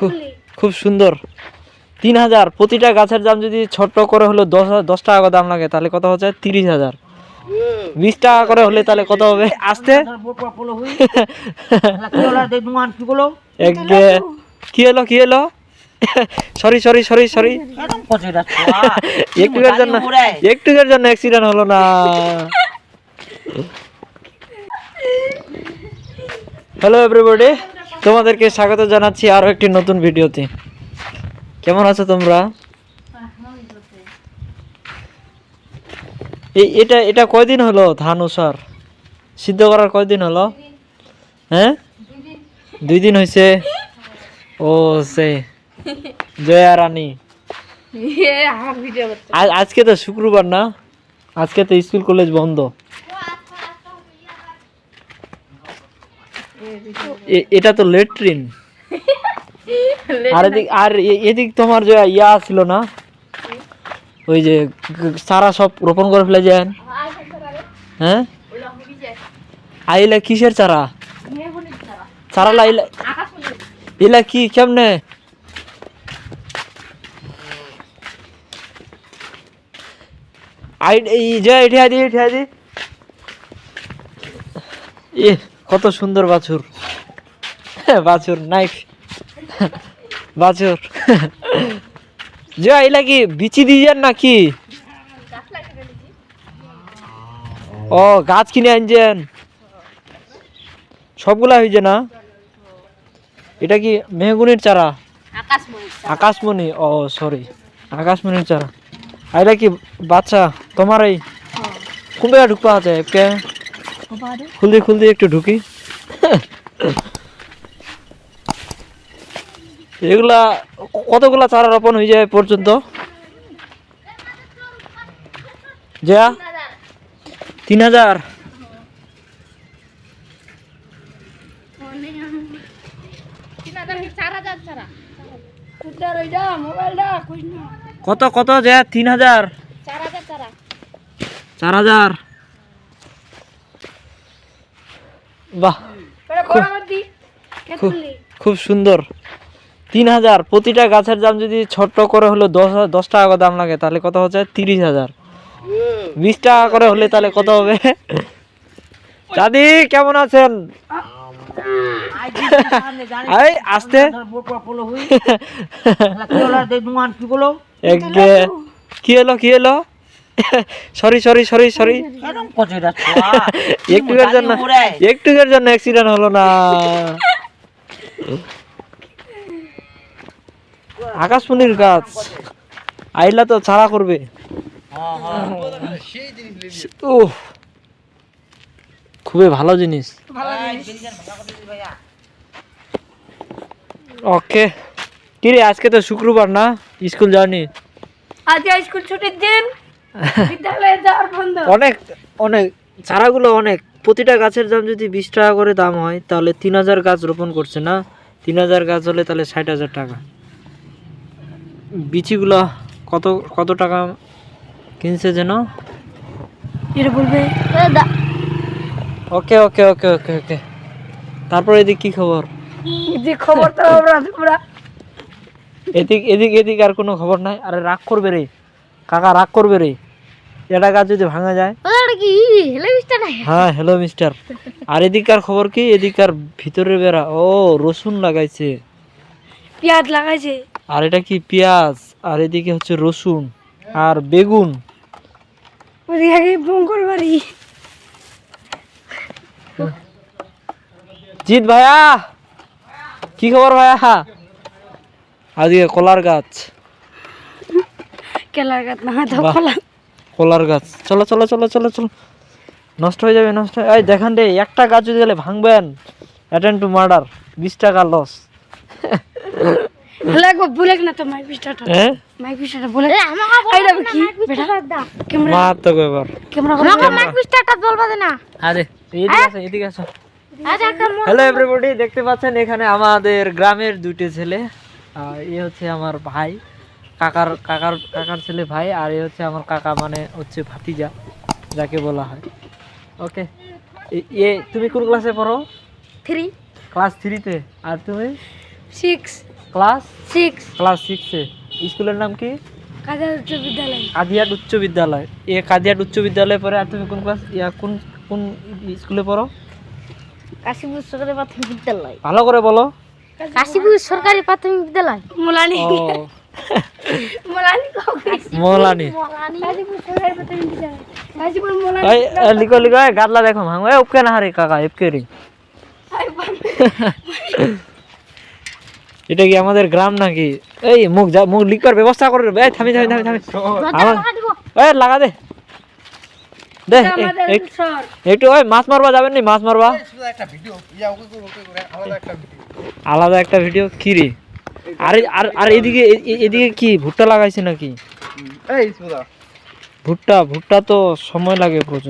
খুব খুব সুন্দর। তিন হাজার। প্রতিটা গাছের দাম যদি ছোট্ট করে হলো দশ হাজার- দশ টাকা দাম লাগে তাহলে কত হচ্ছে? তিরিশ হাজার। বিশ টাকা করে হলে তাহলে কত হবে? আসতে? কি হলো কি হলো? Sorry sorry sorry sorry. একটুকের জন্য একটুকের জন্য অ্যাক্সিডেন্ট হলো না। হ্যালো এভরিবডি তোমাদেরকে স্বাগত জানাচ্ছি আরও একটি নতুন ভিডিওতে। কেমন আছো তোমরা? এই এটা এটা কয়দিন হলো ধান ওসার সিদ্ধ করার কয়দিন হলো? হ্যাঁ? দুই দিন হয়েছে ও সে। জয়া রানী। আজকে তো শুক্রবার না? আজকে তো স্কুল কলেজ বন্ধ। এটা তো লেট্রিন আর এদিক আর এদিক তোমার যে ইয়া ছিল না? ওই যে চারা সব রোপণ করে ফেলে যায়। হ্যাঁ? আইলা কিসের চারা? চারা লাইলা এলা কি কেমনে? আই এই যে এঠিয়া দি এঠিয়া দি এ কত সুন্দর বাছুর। বাছুর নাইফ বাছুর। যে এলা কি বিচি দিয়েছেন নাকি? ও। গাছ কিনে আনছেন। সবগুলা হয়েছে না? এটা কি মেহগুনির চারা? আকাশমণি ও সরি আকাশমণির চারা। এটা কি বাচ্চা তোমার এই? কোন জায়গায় ঢুকবা আছে? কে? খুলদি খুলদি একটু ঢুকি। এগুলা কতগুলা চারা রোপণ হয়ে যায় পর্যন্ত? যা তিন হাজার। কত কত যে তিন হাজার। চার হাজার। বাহ খুব খুব সুন্দর। তিন হাজার প্রতিটা গাছের দাম যদি ছোট্ট করে হলো দশ হাজার- দশ টাকা করে দাম লাগে তাহলে কত হচ্ছে? তিরিশ হাজার। বিশ টাকা করে হলে তাহলে কত হবে? দাদি কেমন আছেন? এই আসতে। একে কি হলো কি হলো? সরি সরি সরি সরি একটুকের জন্য একটুকের জন্য অ্যাক্সিডেন্ট হলো না। আকাশমণির গাছ। আইলা তো ছাড়া করবে। উহ, খুবই ভালো জিনিস। ওকে। কিরে আজকে তো শুক্রবার না? স্কুল যাওনি? আজকে স্কুল ছুটির দিন। অনেক অনেক চারাগুলো অনেক। প্রতিটা গাছের দাম যদি বিশ টাকা করে দাম হয় তাহলে তিন হাজার গাছ রোপণ করছে না? তিন হাজার গাছ হলে তাহলে ষাট হাজার টাকা। বিচিগুলো কত কত টাকা কিনছে যেন? এটা বলবে। ওকে ওকে ওকে ওকে ওকে। তারপর এদিক কি খবর? যে খবর তো আমরা এদিক এদিক এদিক আর কোনো খবর নাই? আরে রাগ করবে রে। কাকা রাগ করবে রে। এটা গাছ যদি ভাঙা যায়। হ্যাঁ হ্যালো মিস্টার আর এদিককার খবর কি? এদিককার ভিতরের বেড়া। ও রসুন লাগাইছে। পেঁয়াজ লাগাইছে। আর এটা কি পেঁয়াজ? আর এদিকে হচ্ছে রসুন। আর বেগুন। ওদিকে আগে বাড়ি। জিৎ ভাইয়া! কি খবর ভাইয়া? আজকে কলার গাছ। কেলার গাছ না তো বাহ। খোলা। কলার গাছ। চলো চলো চলো চলো চলো। নষ্ট হয়ে যাবে নষ্ট হয়ে এই দেখান রে একটা গাছ যদি গেলে ভাঙবেন। অ্যাটেন্ড টু মার্ডার বিশ টাকা লস হ্যাঁ? হ্যালো এভরিবডি দেখতে পাচ্ছেন এখানে আমাদের গ্রামের দুইটি ছেলে। এ হচ্ছে আমার ভাই। কাকার কাকার কাকার ছেলে ভাই আর এ হচ্ছে আমার কাকা মানে হচ্ছে ভাতিজা যাকে বলা হয়। ওকে এ তুমি কোন ক্লাসে পড়ো? থ্রি ক্লাস থ্রিতে আর তুমি? সিক্স ক্লাস সিক্স ক্লাস সিক্সে স্কুলের নাম কি? কাজা উচ্চ বিদ্যালয়। কাদিয়াট উচ্চ বিদ্যালয়। এ কাদিয়াট উচ্চ বিদ্যালয়ে পড়ে আর তুমি কোন ক্লাস ইয়া কোন কোন স্কুলে পড়ো? কাশীপুর সরকারি প্রাথমিক বিদ্যালয়। ভালো করে বলো। কাশীপুর সরকারি প্রাথমিক বিদ্যালয়। মোলানি। মোলানি লিখো লিখো গাদলা দেখো ভাঙো এ উপকে না হারে কাকা এপকে রে। এটা কি আমাদের গ্রাম নাকি? এই মুখ যা মুখ লিখার ব্যবস্থা করে। এই থামি থামি থামি থামি। আমার এই লাগা দে। দে একটু ওই মাছ মারবা যাবেন নি? মাছ মারবা? আলাদা একটা ভিডিও কি রে? আর আর আর এদিকে এদিকে কি ভুট্টা লাগাইছে নাকি ভুট্টা ভুট্টা তো সময় লাগে প্রচুর